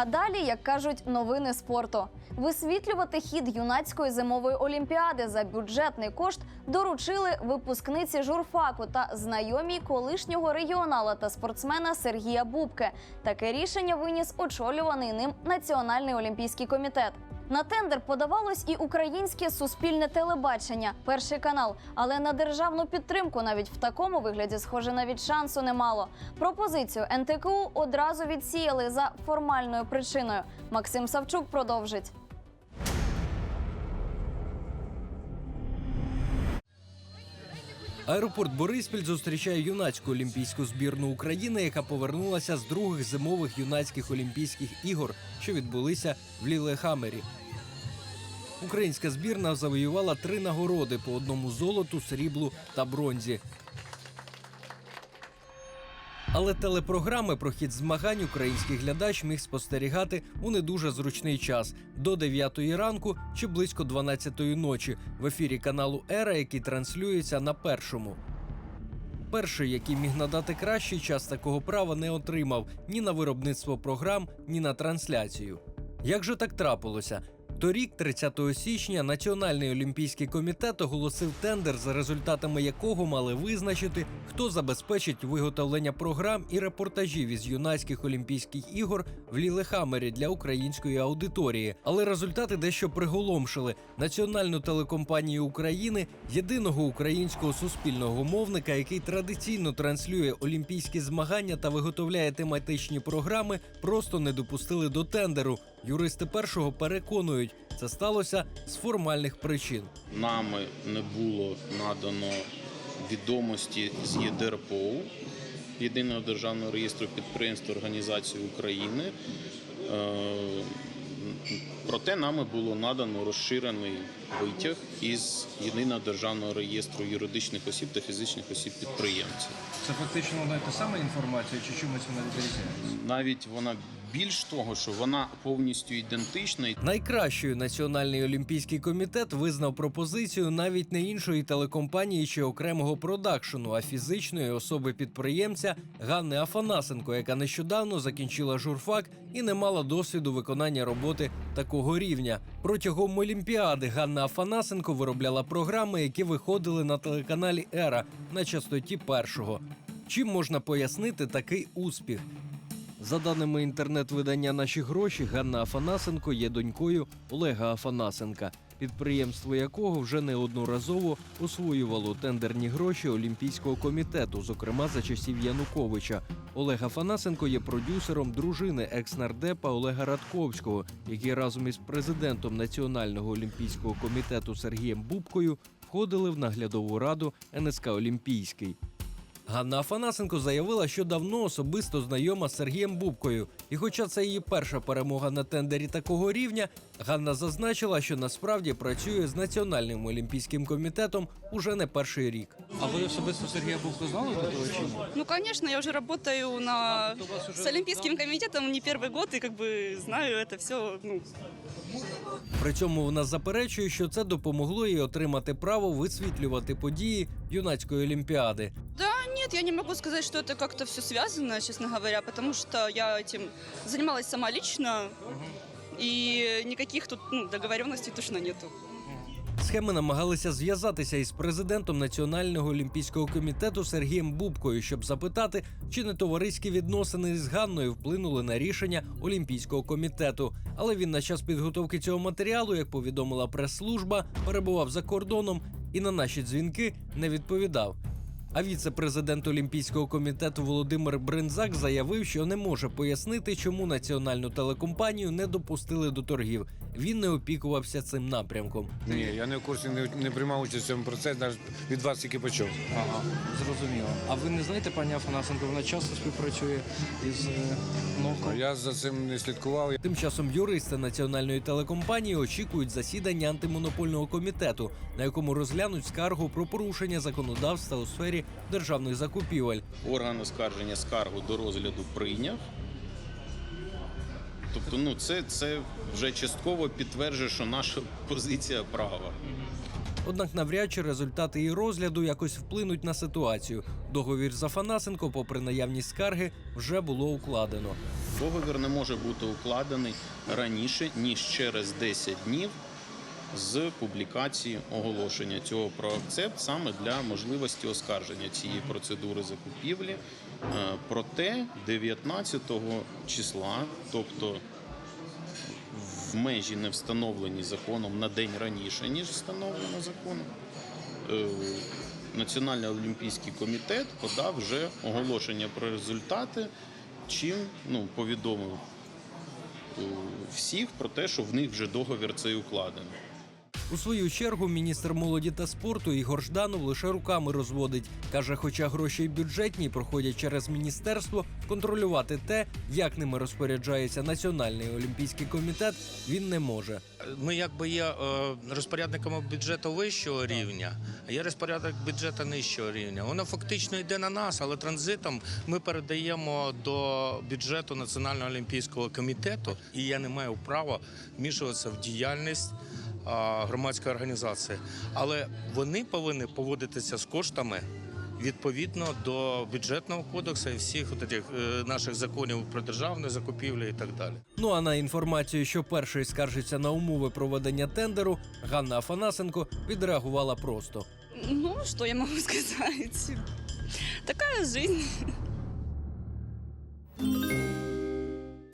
А далі, як кажуть, новини спорту. Висвітлювати хід юнацької зимової олімпіади за бюджетний кошт доручили випускниці журфаку та знайомій колишнього регіонала та спортсмена Сергія Бубке. Таке рішення виніс очолюваний ним Національний олімпійський комітет. На тендер подавалось і українське суспільне телебачення, перший канал. Але на державну підтримку навіть в такому вигляді, схоже, навіть шансу немало. Пропозицію НТКУ одразу відсіяли за формальною причиною. Максим Савчук продовжить. Аеропорт Бориспіль зустрічає юнацьку олімпійську збірну України, яка повернулася з других зимових юнацьких олімпійських ігор, що відбулися в Лілехамері. Українська збірна завоювала три нагороди по одному золоту, сріблу та бронзі. Але телепрограми про хід змагань український глядач міг спостерігати у не дуже зручний час до 9 ранку чи близько 12 ночі в ефірі каналу Ера, який транслюється на першому. Перший, який міг надати кращий час, такого права не отримав ні на виробництво програм, ні на трансляцію. Як же так трапилося? Торік, 30 січня, Національний олімпійський комітет оголосив тендер, за результатами якого мали визначити, хто забезпечить виготовлення програм і репортажів із юнацьких олімпійських ігор в Лілехамері для української аудиторії. Але результати дещо приголомшили національну телекомпанію України, єдиного українського суспільного мовника, який традиційно транслює олімпійські змагання та виготовляє тематичні програми, просто не допустили до тендеру. Юристи першого переконують, це сталося з формальних причин. Нами не було надано відомості з ЄДРПО, Єдиного державного реєстру підприємств та організацій України. Е, Проте нами було надано розширений витяг із єдиного державного реєстру юридичних осіб та фізичних осіб підприємців. Це фактично одна і та сама інформація, чи чимось вона відрізняється? Навіть вона більш того, що вона повністю ідентична. Найкращою Національний олімпійський комітет визнав пропозицію навіть не іншої телекомпанії чи окремого продакшену, а фізичної особи підприємця Ганни Афанасенко, яка нещодавно закінчила журфак і не мала досвіду виконання роботи такого рівня. Протягом Олімпіади Ганна Афанасенко виробляла програми, які виходили на телеканалі Ера на частоті першого. Чим можна пояснити такий успіх? За даними інтернет-видання Наші гроші, Ганна Афанасенко є донькою Олега Афанасенка, підприємство якого вже неодноразово освоювало тендерні гроші Олімпійського комітету, зокрема за часів Януковича. Олег Афанасенко є продюсером дружини екс-нардепа Олега Радковського, який разом із президентом Національного олімпійського комітету Сергієм Бубкою входили в наглядову раду НСК Олімпійський. Ганна Афанасенко заявила, що давно особисто знайома з Сергієм Бубкою. І хоча це її перша перемога на тендері такого рівня, Ганна зазначила, що насправді працює з Національним олімпійським комітетом уже не перший рік. А ви особисто Сергія Буху знали до того чи ні? Ну, конечно, я уже работаю на... с Олимпийским комитетом не первый год, и как бы знаю это все, ну, При цьому вона заперечує, що це допомогло їй отримати право висвітлювати події юнацької олімпіади. Да нет, я не могу сказать, что это как-то все связано, честно говоря, потому что я этим занималась сама лично, и никаких тут ну, договоренностей точно нету. Схеми намагалися зв'язатися із президентом Національного олімпійського комітету Сергієм Бубкою, щоб запитати, чи не товариські відносини з Ганною вплинули на рішення Олімпійського комітету. Але він на час підготовки цього матеріалу, як повідомила прес-служба, перебував за кордоном і на наші дзвінки не відповідав. А віце-президент Олімпійського комітету Володимир Бринзак заявив, що не може пояснити, чому національну телекомпанію не допустили до торгів. Він не опікувався цим напрямком. Ні, я не в курсі не, не приймав участь в цьому процесі, навіть від вас тільки почув. Ага, зрозуміло. А ви не знаєте, пані Афанасенко, вона часто співпрацює із е, НОКом? Я за цим не слідкував. Тим часом юристи національної телекомпанії очікують засідання антимонопольного комітету, на якому розглянуть скаргу про порушення законодавства у сфері державних закупівель. Орган оскарження скаргу до розгляду прийняв. Тобто, ну це, це вже частково підтверджує, що наша позиція права. Однак навряд чи результати її розгляду якось вплинуть на ситуацію. Договір з Афанасенко, попри наявність скарги, вже було укладено. договір не може бути укладений раніше ніж через 10 днів з публікації оголошення цього про акцепт саме для можливості оскарження цієї процедури закупівлі. Е, Проте 19 числа, тобто в межі не встановлені законом на день раніше, ніж встановлено законом, е, Національний олімпійський комітет подав вже оголошення про результати, чим ну, повідомив е, всіх про те, що в них вже договір цей укладений. У свою чергу міністр молоді та спорту Ігор Жданов лише руками розводить. каже, хоча гроші й бюджетні проходять через міністерство, контролювати те, як ними розпоряджається Національний олімпійський комітет, він не може. Ми якби є е, розпорядниками бюджету вищого рівня, а є розпорядник бюджету нижчого рівня. Воно фактично йде на нас, але транзитом ми передаємо до бюджету Національного олімпійського комітету, і я не маю права вмішуватися в діяльність громадської організації. Але вони повинні поводитися з коштами. Відповідно до бюджетного кодексу і всіх от е, наших законів про державні закупівлі і так далі. Ну а на інформацію, що перший скаржиться на умови проведення тендеру, Ганна Афанасенко відреагувала просто. Ну, что я могу сказать? Такая жизнь.